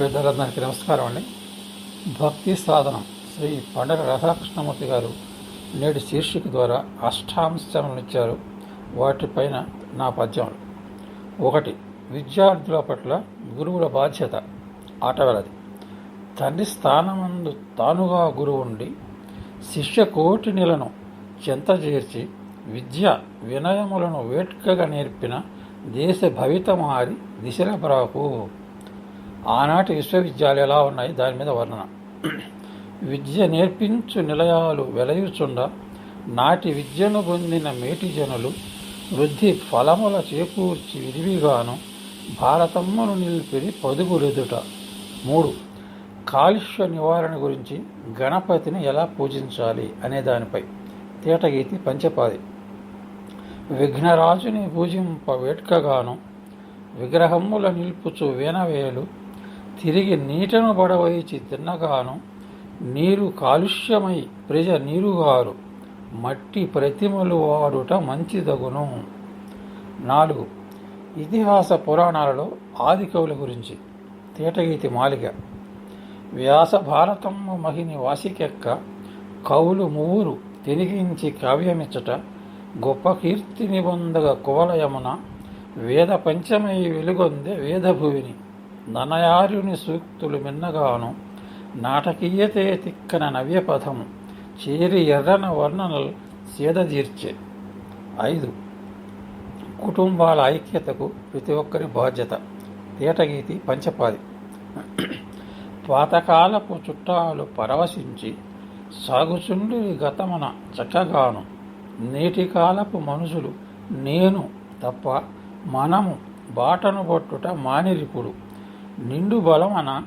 పెద్దలందరికీ నమస్కారం అండి. భక్తి సాధనం శ్రీ పండగ రాధాకృష్ణమూర్తి గారు నేటి శీర్షిక ద్వారా అష్టాంశాలను ఇచ్చారు. వాటిపైన నా పద్యములు ఒకటి విద్యార్థుల పట్ల గురువుల బాధ్యత. ఆటవలది తండ్రి స్థానమందు తానుగా గురువుండి శిష్య కోటినిలను చెంతజేర్చి విద్య వినయములను వేట్కగా నేర్పిన దేశ భవితమారి దిశల ప్రాకు ఆనాటి విశ్వవిద్యాలయాలు ఎలా ఉన్నాయి? దాని మీద వర్ణన. విద్య నేర్పించు నిలయాలు వెలయుచుండ నాటి విద్యను పొందిన మేటి జనులు వృద్ధి ఫలముల చేకూర్చి విరివిగాను భారతమ్మను నిలిపిరి పదుగురెదుట మూడు కాలుష్య నివారణ గురించి గణపతిని ఎలా పూజించాలి అనే దానిపై తేటగీతి పంచపాది. విఘ్నరాజుని పూజింప వేట్కగాను విగ్రహముల నిలుపుచు వీణవేలు తిరిగి నీటను బడవైచి తిన్నగాను నీరు కాలుష్యమై ప్రజ నీరుగారు మట్టి ప్రతిమలు వాడుట మంచిదగును. నాలుగు ఇతిహాస పురాణాలలో ఆది కవుల గురించి తేటగీతి మాలిక. వ్యాస భారతమ్మ మహిని వాసికెక్క కవులు మూరు తిరిగించి కావ్యమిచ్చట గొప్ప కీర్తి నిబంధగ కువలయమున వేద పంచమై వెలుగొందే వేదభువిని. ననయారుని సూక్తులు మిన్నగాను. నాటకీయతే తిక్కన నవ్యపథము. చేరి ఎర్రన వర్ణనలు సేదదీర్చే. ఐదు. కుటుంబాల ఐక్యతకు ప్రతి ఒక్కరి బాధ్యత. తేటగీతి పంచపాది. పాతకాలపు చుట్టాలు పరవశించి సాగుచుండి గతమన చక్కగాను. నేటి కాలపు మనుషులు నేను తప్ప మనము బాటను పట్టుట మానిరిపుడు నిండు బలమన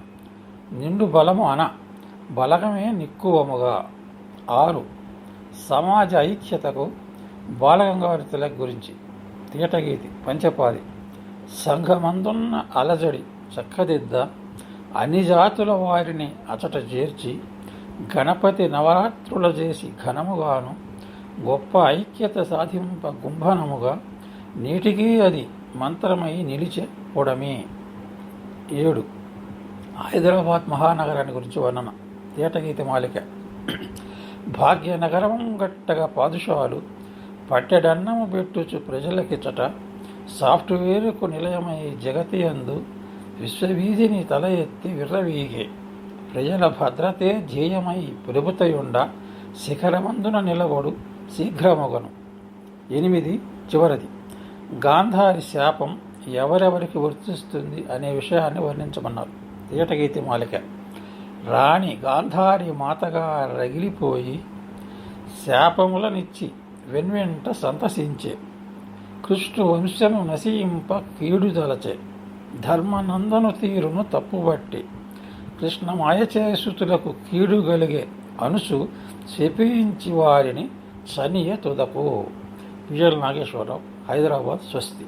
నిండు బలము అన? బలగమే నిక్కువముగా. ఆరు. సమాజ ఐక్యతకు బాలగంగాధర తిలక్ గురించి. తీటగీతి. పంచపాది. సంఘమందున్న అలజడి చక్కదిద్ద అన్ని జాతుల వారిని అచట చేర్చి గణపతి నవరాత్రుల చేసి ఘనముగాను గొప్ప ఐక్యత సాధింప గుంభనముగా నేటికీ అది మంత్రమై నిలిచే పొడమే. ఏడు. హైదరాబాద్ మహానగరాన్ని గురించి వర్ణన. తేటగీత మాలిక. భాగ్యనగరం గట్టగా పాదుషాలు. పట్టెడన్నము పెట్టుచు ప్రజలకిచ్చట సాఫ్ట్వేర్కు నిలయమై జగతి అందు విశ్వవీధిని తల ఎత్తి విర్రవీగే. ప్రజల భద్రతే ధ్యేయమై ప్రభుతయుండ శిఖరమందున నిలబడు శీఘ్రమొగను. ఎనిమిది. చివరిది. గాంధారి శాపం ఎవరెవరికి వర్తిస్తుంది అనే విషయాన్ని వర్ణించమన్నారు. తీటగీతి మాలిక. రాణి గాంధారి మాతగా రగిలిపోయి శాపములనిచ్చి వెన్వెంట సంతసించే. కృష్ణు వంశము నశింప కీడుదలచే. ధర్మనందను తీరును తప్పుబట్టి. కృష్ణ మాయచేసుతులకు కీడు గలిగే అనుసు శపించి వారిని శనియ తుదపు. విజయ నాగేశ్వరరావు హైదరాబాద్ స్వస్తి.